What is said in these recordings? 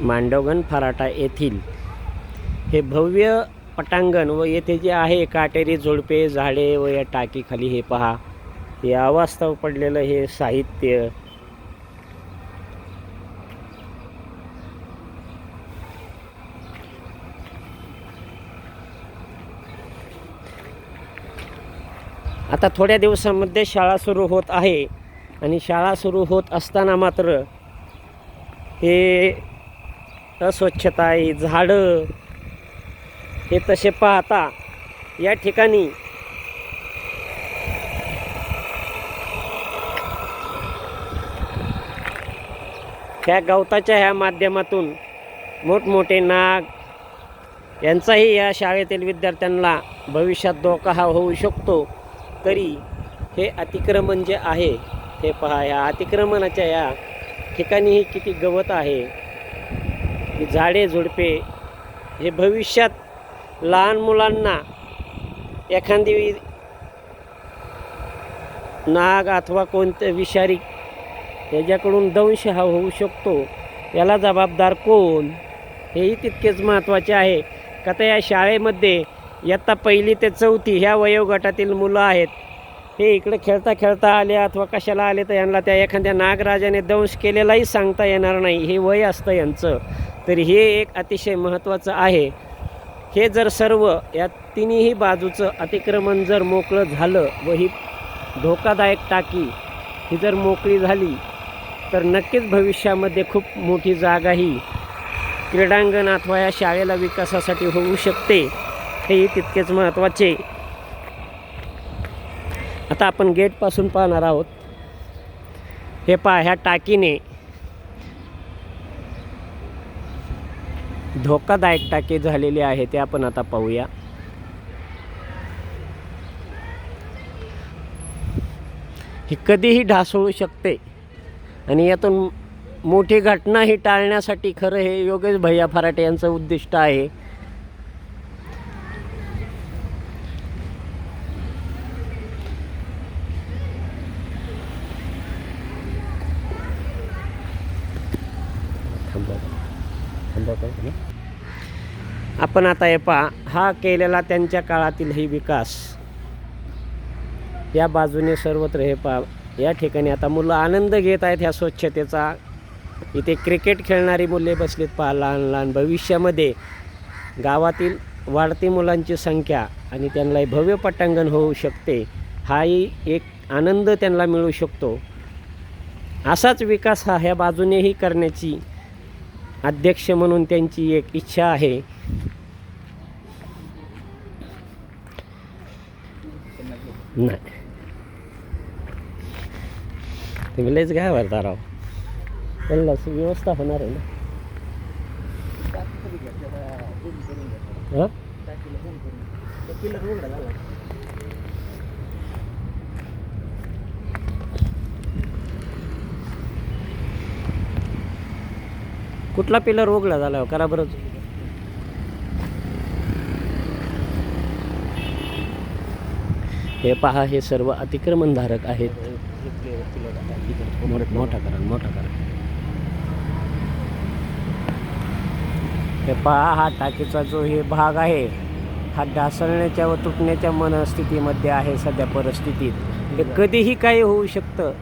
मांडवगण फराटा येथील. हे भव्य पटांगण व येथे जे आहे काटेरी झुडपे झाडे व या टाकीखाली हे पहा. हे अवास्तव पडलेलं हे साहित्य. आता थोड्या दिवसामध्ये शाळा सुरू होत आहे आणि शाळा सुरू होत असताना मात्र हे अस्वच्छता आहे झाडं. हे तसे पाहता या ठिकाणी ह्या गवताच्या ह्या माध्यमातून मोठमोठे नाग यांचाही या शाळेतील विद्यार्थ्यांना भविष्यात धोका हा होऊ शकतो. तरी हे अतिक्रमण जे आहे हे पहा या अतिक्रमणाच्या या ठिकाणीही किती गवत आहे. झाडे झुडपे हे भविष्यात लहान मुलांना एखादी नाग अथवा कोणतं विषारी याच्याकडून दंश हा होऊ शकतो. याला जबाबदार कोण? हेही तितकेच महत्त्वाचे आहे. का तर या शाळेमध्ये इयत्ता पहिली ते चौथी ह्या वयोगटातील मुलं आहेत. हे इकडे खेळता खेळता आले अथवा कशाला आले तर यांना त्या एखाद्या नागराजाने दंश केलेलाही सांगता येणार नाही. हे वय असतं यांचं. तर हे एक अतिशय महत्त्वाचं आहे. हे जर सर्व या तिन्ही बाजूचं अतिक्रमण जर मोकळं झालं व ही धोकादायक टाकी ही जर मोकळी झाली तर नक्कीच भविष्यामध्ये खूप मोठी जागा ही क्रीडांगण अथवा या शाळेला विकासासाठी होऊ शकते. हेही तितकेच महत्त्वाचे आता आपण गेटपासून पाहणार आहोत. हे पहा ह्या टाकीने धोकादायक टाकी झालेली आहे ते आपण आता पाहूया. ही कधीही ढासळू शकते. आणि यातून मोठी घटना ही टाळण्यासाठी खरं हे योगेश भैया फराटे यांचं उद्दिष्ट आहे. आपण आता हे पहा हा केलेला त्यांच्या काळातील ही विकास. या बाजूने सर्वत्र हे पहा या ठिकाणी आता मुलं आनंद घेत आहेत ह्या स्वच्छतेचा. इथे क्रिकेट खेळणारी मुले बसलीत पहा लहान लहान. भविष्यामध्ये गावातील वाढती मुलांची संख्या आणि त्यांना भव्य पटांगण होऊ शकते हाही एक आनंद त्यांना मिळू शकतो. असाच विकास हा ह्या बाजूनेही करण्याची अध्यक्ष म्हणून त्यांची एक इच्छा आहे. नाही. तुम्ही लयच काय भरता राव. त्यांना व्यवस्था होणार आहे ना. कुठला पिलर उघडा झाला हो? करा बरं. हे पहा हे सर्व अतिक्रमणधारक आहेत. मोठा करा मोठा करा. हे पहा हा टाकीचा जो हे भाग आहे हा ढासळण्याच्या व तुटण्याच्या मनस्थितीमध्ये आहे सध्या परिस्थितीत. हे कधीही काही होऊ शकतं.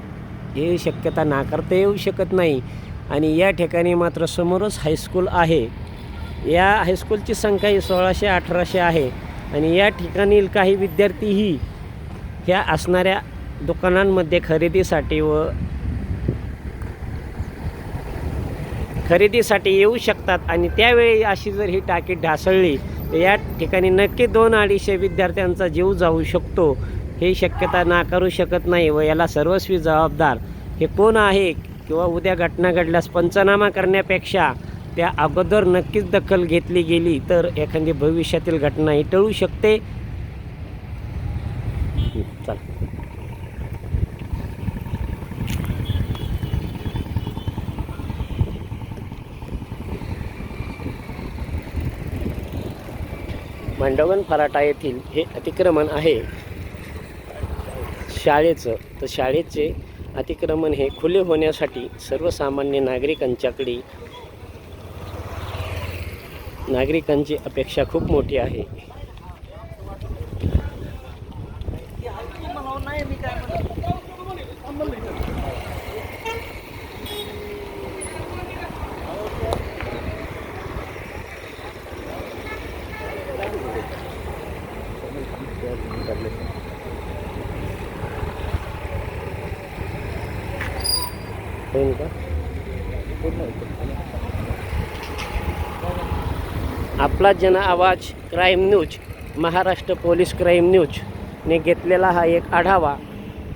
हे शक्यता नाकारता येऊ शकत नाही. आणि या ठिकाणी मात्र समोरच हायस्कूल आहे. या हायस्कूलची संख्या ही सोळाशे अठराशे आहे. आणि या ठिकाणी काही विद्यार्थीही ह्या असणाऱ्या दुकानांमध्ये खरेदीसाठी व खरेदीसाठी येऊ शकतात आणि त्यावेळी अशी जर ही टाकी ढासळली तर या ठिकाणी नक्की दोन अडीचशे विद्यार्थ्यांचा जीव जाऊ शकतो. हे शक्यता नाकारू शकत नाही व याला सर्वस्वी जबाबदार. हे कोण आहे किंवा उद्या घटना घडल्यास पंचनामा करण्यापेक्षा त्या अगोदर नक्कीच दखल घेतली गेली तर एखादी भविष्यातील घटना ही टळू शकते. मांडवगण फराटा येथील हे अतिक्रमण आहे. शाळेचं तर शाळेचे अतिक्रमण हे खुले होण्यासाठी सर्वसामान्य नागरिकांच्याकडे नागरिकांची अपेक्षा खूप मोठी आहे. होईल का आपला Jan Awaz crime news Maharashtra police crime न्यूजने घेतलेला हा एक आढावा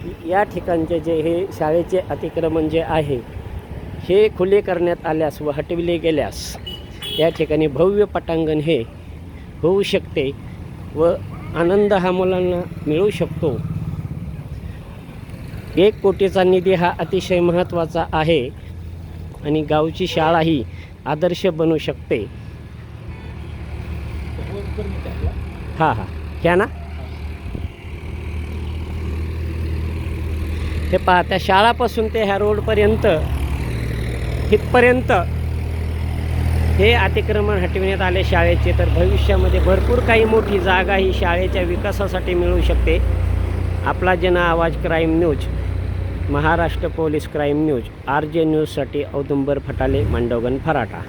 की या ठिकाणचे जे हे शाळेचे अतिक्रमण जे आहे हे खुले करण्यात आल्यास व हटविले गेल्यास या ठिकाणी भव्य पटांगण हे होऊ शकते व आनंद हा मुलांना मिळू शकतो. एक कोटीचा निधी हा अतिशय महत्त्वाचा आहे आणि गावची शाळा ही आदर्श बनू शकते. हां हां. घ्या ना. हे पहा त्या शाळापासून ते ह्या रोडपर्यंत इथपर्यंत हे अतिक्रमण हटविण्यात आले शाळेचे तर भविष्यामध्ये भरपूर काही मोठी जागा ही शाळेच्या विकासासाठी मिळू शकते. आपला Jan Awaz crime news Maharashtra police crime news R J न्यूजसाठी औदुंबर फटाले मांडवगन फराटा.